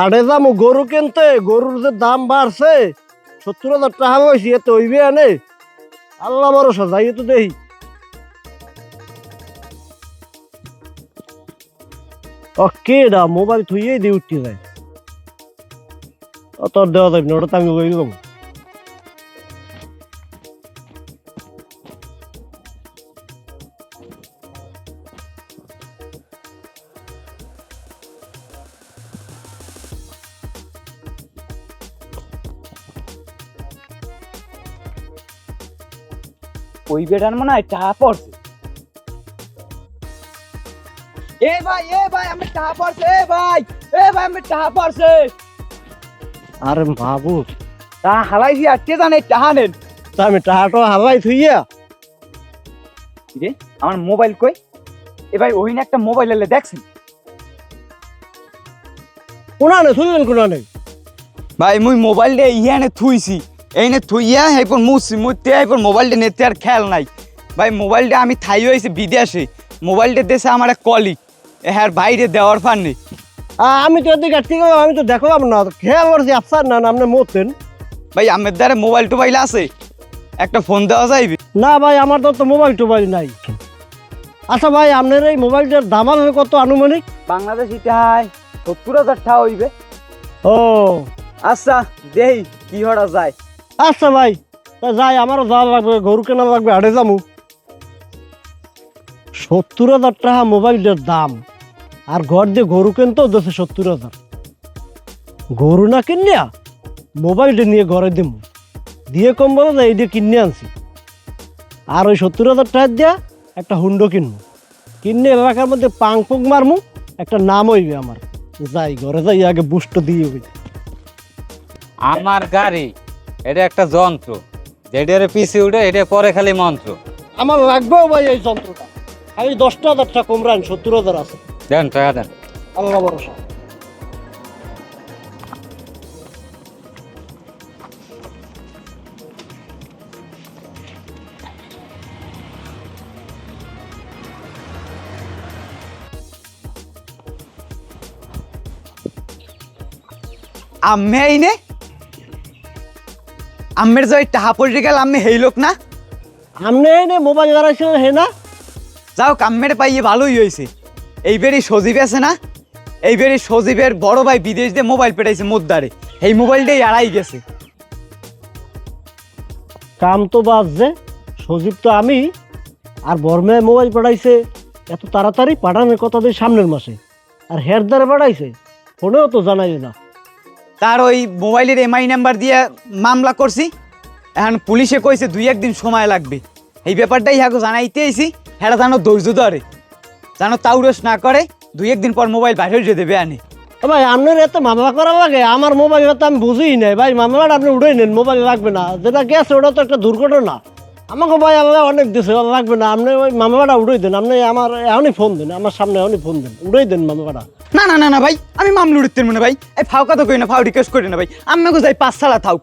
আড়ে দাম গরু কিনতে, গরুর যে দাম বাড়ছে, সত্তর হাজার টাকা হয়েছে এতে হইবে আনে আল্লাহ ভরসা, যাই তো দেখি। ও কেডা, মোবাইল থুইয়েই দিয়ে উঠতে যায়। তোর দেওয়া যাবে না, ওটা তো আমি লই ওই বেটার মনে হয়? টাকা পড়ছে। এ ভাই এ ভাই আমি টাকা পড়ছে এ ভাই এ ভাই আমি টাকা পড়ছে। আরে মাহবুব টাকা হালাইছি আর কে জানে টাকা নেন? তা আমি টাকাটা হালাই থুইয়া। রে আমার মোবাইল কই? এ ভাই ওই না একটা মোবাইল এলে দেখছেন? কোনা নেই থুইবেন কোনা নেই ভাই মুই মোবাইলটা ইহানে থুইছি। এইনে থুইয়া এরপর মুছি মুতে এরপর মোবাইলটা নেতে আর খেয়াল নাই। ভাই মোবাইলটা আমি থাই হয়েছি বিদেশে। মোবাইলটা দেশে আমার এক কলিগ হ্যাঁ বাইরে দেওয়ার ফার নেই। আমি তো এদিকে ঠিক আমি তো দেখলাম না খেয়াল করছি আফসার না না, আপনি মরতেন। ভাই আমার দ্বারা মোবাইল টোবাইল আছে? একটা ফোন দেওয়া যাইবে? না ভাই আমার তো তো মোবাইল টোবাইল নাই। আচ্ছা ভাই আপনার এই মোবাইলটার দাম হবে কত আনুমানিক? বাংলাদেশ ইটাই সত্তর হাজার টাকা হইবে। ও। আচ্ছা দেই কি হরা যায়। আচ্ছা ভাই, তা যাই, আমারও যাওয়া লাগবে, গরু কেনা লাগবে, আড়ে যামু সত্তর হাজার টাকা মোবাইলটার দাম, আর ঘর দিয়ে গরু কিনতেও দেশে সত্তর হাজার। গরু না কিনিয়া মোবাইলটা নিয়ে ঘরে দিব দিয়ে কম বলো যে এইটা কিনে আনছি। আর ওই সত্তর হাজার টাকা দিয়া একটা হুন্ডো কিনবো। কিনে এলাকার মধ্যে পাং পুং মারমু, একটা নাম হইবে আমার। যাই, ঘরে যাই, আগে বুষ্ট দিয়ে আমার গাড়ি এটা একটা যন্ত্র। যেটার পিছে উঠে এটা পরে খালি মন্ত্র। আমার লাগবেও ভাই এই যন্ত্রটা। খালি দশটা হাজার টাকা কম সত্তর হাজার আছে। দেন টাকা দেন। আল্লাহ ভরসা। আম্মে আইনে? আম্মের যে টাহা পড়ে গেল আম্মে হেই লোক না? আপনি এনে মোবাইল হে না? যাও কাম্মের পাইয়ে ভালোই হয়েছে এইবারই সজীব আছে না? এইবারই সজীবের বড় ভাই বিদেশ দিয়ে মোবাইল পেটাইছে মুদ্দারে। এই মোবাইলটাই আড়াই গেছে। কাম তো বাজছে সজীব তো আমি। আর বর্মে মোবাইল পাঠাইছে এত তাড়াতাড়ি পাঠানোর কথা দিয়ে সামনের মাসে। আর হের দ্বারা পাঠাইছে ফোনেও তো জানাই না। তার ওই মোবাইলের এমআই নাম্বার দিয়ে মামলা করছি। এখন পুলিশে কইছে দুই একদিন সময় লাগবে। এই ব্যাপারটাই ইহাকে জানাইতে আইছি। হেরা জানো ধৈর্য ধরে। জানো তাউরস না করে দুই একদিন পর মোবাইল বাইরে হয়ে দেবে আনে। ভাই, আপনার এত মামলা করা লাগে, আমার মোবাইল তো আমি বুঝিই নাই। ভাই, মামলাটা আপনি উঠেই নেন, মোবাইল লাগবে না। যেটা গেছে, ওটা তো একটা দুর্ঘটনা। আমাকে ভাই আল্লাহ অনেক দিছে লাগবে না। আপনি ওই মামলাটা উঠেই দেন, আপনি আমার এখনই ফোন দেন, আমার সামনে এখনই ফোন দেন উঠেই দেন মামলাটা না না না না ভাই, আমি মামলা উঠতে মনে ভাই। এই ফাও কথা কই না, ফাও রিকোয়েস্ট করি না ভাই। আম্মাকে যাই পাঁচ সালা থাক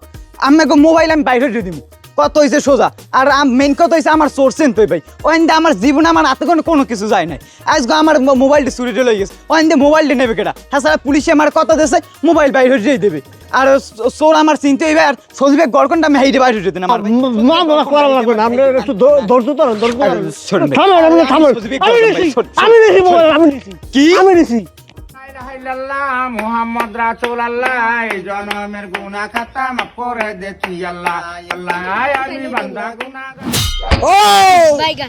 আম্মাকে মোবাইল আমি বাইরে দিয়ে দিব কত হয়েছে সোজা। আর মেন কথা হয়েছে আমার সোর্সেন তুই ভাই। ওইন্দে আমার জীবনে আমার হাতে কোনো কোনো কিছু যায় নাই। আজকে আমার মোবাইলটি চুরি চলে গেছে। ওইন্দে মোবাইলটি নেবে কেটা হ্যাঁ পুলিশে আমার কথা দিয়েছে মোবাইল বাইরে দিয়ে দেবে। আর ও- সোর আমার চিনতে হইবে আর সজীবে গড়কনটা আমি হাইটে বাইরে দেন আমার ভাই। মামলা করা লাগবে না আপনি একটু ধৈর্য ধরেন ধৈর্য ধরেন। আপনি থামেন আমি নিছি। আমি নিছি আমি নিছি কি? আমি নিছি মোহাম্মদ রাসুল আল্লাহ জনমের গুনা খাতা মাফ করে দে তুই আল্লাহ আল্লাহ আমি বান্দা গুনা বাইগান